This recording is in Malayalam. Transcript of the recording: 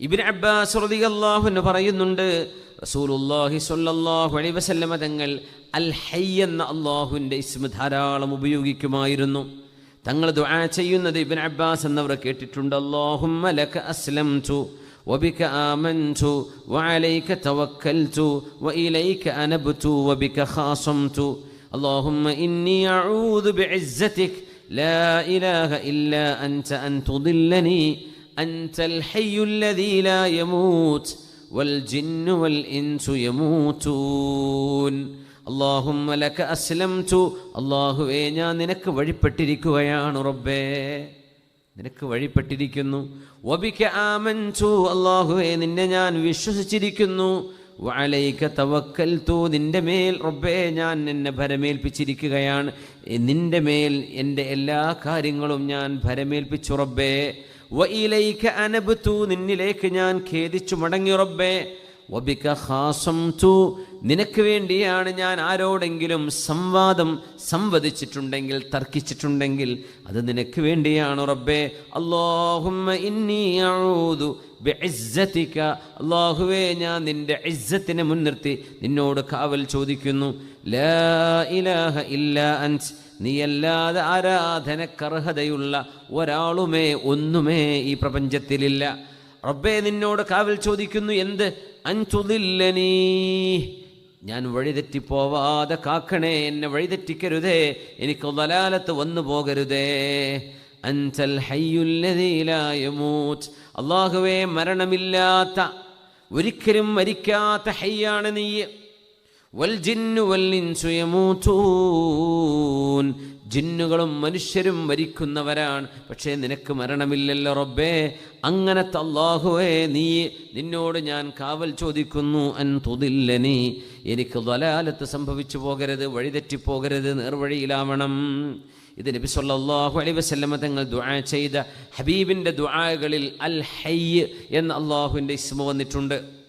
ഇബിൻ അബ്ബാസ് റളിയല്ലാഹു അൻഹു പറയുന്നുണ്ട് റസൂലുള്ളാഹി സ്വല്ലല്ലാഹു അലൈഹി വസല്ലമ തങ്ങൾ അൽ ഹയ്യ് എന്ന അള്ളാഹുവിൻ്റെ ഇസ്മ ധാരാളം ഉപയോഗിക്കുമായിരുന്നു തങ്ങൾ ദുആ ചെയ്യുന്നത് ഇബിൻ അബ്ബാസ് എന്നവർ കേട്ടിട്ടുണ്ട് അല്ലാഹുമ്മ ലക അസ്ലംതു وبك آمنت وعليك توكلت وإليك أنبت وبك خاصمت اللهم إني أعوذ بعزتك لا إله إلا أنت أن تضلني أنت الحي الذي لا يموت والجن والإنس يموتون اللهم لك أسلمت الله ഞാൻ നിനക്ക് വഴിപ്പെട്ടിരിക്കുകയാണ് റബ്ബേ നിനക്ക് വഴിപ്പെട്ടിരിക്കുന്നു വബിക ആമൻതു അല്ലാഹുവേ നിന്നെ ഞാൻ വിശ്വസിച്ചിരിക്കുന്നു വഅലൈക തവക്കൽതു നിന്റെ മേൽ റബ്ബേ ഞാൻ എന്നെ ഭരമേൽപ്പിച്ചിരിക്കുകയാണ് നിന്റെ മേൽ എൻ്റെ എല്ലാ കാര്യങ്ങളും ഞാൻ ഭരമേൽപ്പിച്ചു റബ്ബേ വഇലൈക അനബ്തു നിന്നിലേക്ക് ഞാൻ ഖേദിച്ചു മടങ്ങി റബ്ബേ. വബിക ഖാസംതു നിനക്ക് വേണ്ടിയാണ് ഞാൻ ആരോടെങ്കിലും സംവാദം സംവദിച്ചിട്ടുണ്ടെങ്കിൽ തർക്കിച്ചിട്ടുണ്ടെങ്കിൽ അത് നിനക്ക് വേണ്ടിയാണ് റബ്ബേ. അല്ലാഹുമ്മ ഇന്നി ബിഇസ്സതിക. അല്ലാഹുവേ ഞാൻ നിന്റെ ഇസ്സത്തിനെ മുൻനിർത്തി നിന്നോട് കാവൽ ചോദിക്കുന്നു. ലാ ഇലാഹ നീയല്ലാതെ ആരാധനക്കർഹതയുള്ള ഒരാളുമേ ഒന്നുമേ ഈ പ്രപഞ്ചത്തിലില്ല. റബ്ബേ നിന്നോട് കാവൽ ചോദിക്കുന്നു. എന്ത്? അൻതുദില്ലനീ. ഞാൻ വഴിതെറ്റിപ്പോവാതെ കാക്കണേ എന്നെ വഴിതെറ്റിക്കരുതേ എനിക്ക് വലാലത്ത് വന്നു പോകരുതേ. ഹയ്യുല്ലതീലായമൂത്ത് അള്ളാഹുവേ മരണമില്ലാത്ത ഒരിക്കലും മരിക്കാത്ത ഹയ്യാണ് നീ. വൽ ജിന്നുകളും മനുഷ്യരും മരിക്കുന്നവരാണ്. പക്ഷേ നിനക്ക് മരണമില്ലല്ലോ റബ്ബേ. അങ്ങനത്തെ അള്ളാഹുവേ നീ. നിന്നോട് ഞാൻ കാവൽ ചോദിക്കുന്നു. അൻ തുതില്ലനി എനിക്ക് ദലാലത്ത് സംഭവിച്ചു പോകരുത് വഴിതെറ്റിപ്പോകരുത് നേർവഴിയിലാവണം. ഇത് നബി സല്ലല്ലാഹു അലൈഹി വസല്ലമ തങ്ങൾ ദുആ ചെയ്ത ഹബീബിന്റെ ദുആകളിൽ അൽ ഹയ്യ് എന്ന അള്ളാഹുവിന്റെ ഇസ്മ വന്നിട്ടുണ്ട്.